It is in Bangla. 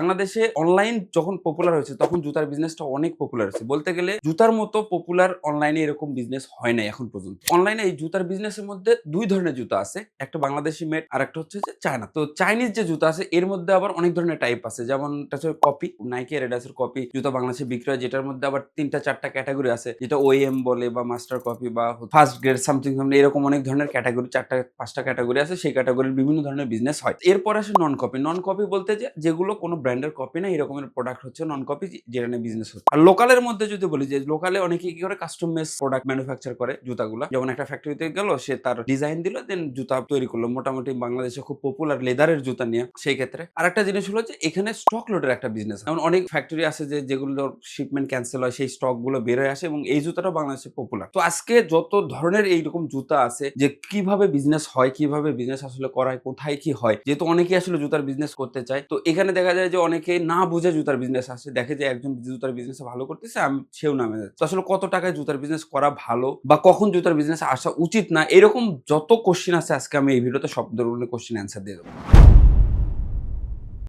বাংলাদেশে অনলাইন যখন পপুলার হয়েছে, তখন জুতার বিজনেসটা অনেক পপুলার হয়েছে। বলতে গেলে, জুতার মতো পপুলার অনলাইনে এরকম বিজনেস হয় নাই এখন পর্যন্ত। অনলাইনে এই জুতার বিজনেসের মধ্যে দুই ধরনের জুতা আছে, একটা বাংলাদেশি মেড আর একটা হচ্ছে যে চায়না তো চাইনিজ যে জুতা আছে, এর মধ্যে আবার অনেক ধরনের টাইপ আছে। যেমন কপি নাইকি এডিডাসের কপি জুতা বাংলাদেশে বিক্রি হয়, যেটার মধ্যে আবার তিনটা, চারটা ক্যাটাগরি আছে। যেটা ওএম বলে বা মাস্টার কপি বা ফার্স্ট গ্রেড সামথিং সামথিং এরকম অনেক ধরনের ক্যাটাগরি চারটা, পাঁচটা ক্যাটাগরি আছে। সেই ক্যাটাগরির বিভিন্ন ধরনের বিজনেস হয়। এরপর আসে নন কপি নন কপি বলতে যে, যেগুলো কোনো ব্র্যান্ডের কপি না এরকমের প্রোডাক্ট হচ্ছে নন কপি যেটা নিয়ে বিজনেস হচ্ছে। আর লোকালের মধ্যে যদি বলি যে লোকালে অনেকে কি করে কাস্টম মেস প্রোডাক্ট ম্যানুফ্যাকচার করে জুতাগুলো? যেমন একটা ফ্যাক্টরিতে গেল, সে তার ডিজাইন দিল দেন জুতা তৈরি করল। মোটামুটি বাংলাদেশে খুব পপুলার লেদারের জুতা নিয়ে সেই ক্ষেত্রে। আর একটা জিনিস হলো যে এখানে স্টক লোডের একটা বিজনেস যেমন অনেক ফ্যাক্টরি আছে যে যেগুলো শিপমেন্ট ক্যান্সেল হয়, সেই স্টকগুলো বের হয়ে আসে এবং এই জুতাটা বাংলাদেশে পপুলার তো আজকে যত ধরনের এইরকম জুতা আছে, যে কীভাবে বিজনেস হয়, কীভাবে বিজনেস আসলে করায়, কোথায় কি হয়, যেহেতু অনেকেই আসলে জুতার বিজনেস করতে চায়, তো এখানে দেখা যায় যে অনেকে না বুঝে জুতার বিজনেস আসে। দেখে যে একজন জুতার বিজনেস ভালো করতেছে, আমি সেও নামে যাচ্ছে। আসলে কত টাকায় জুতার বিজনেস করা ভালো বা কখন জুতার বিজনেস আসা উচিত না, এরকম যত কোশ্চিন আছে আজকে আমি এই ভিডিওতে সব ধরনের কোশ্চিন অ্যান্সার দিয়ে দেবো।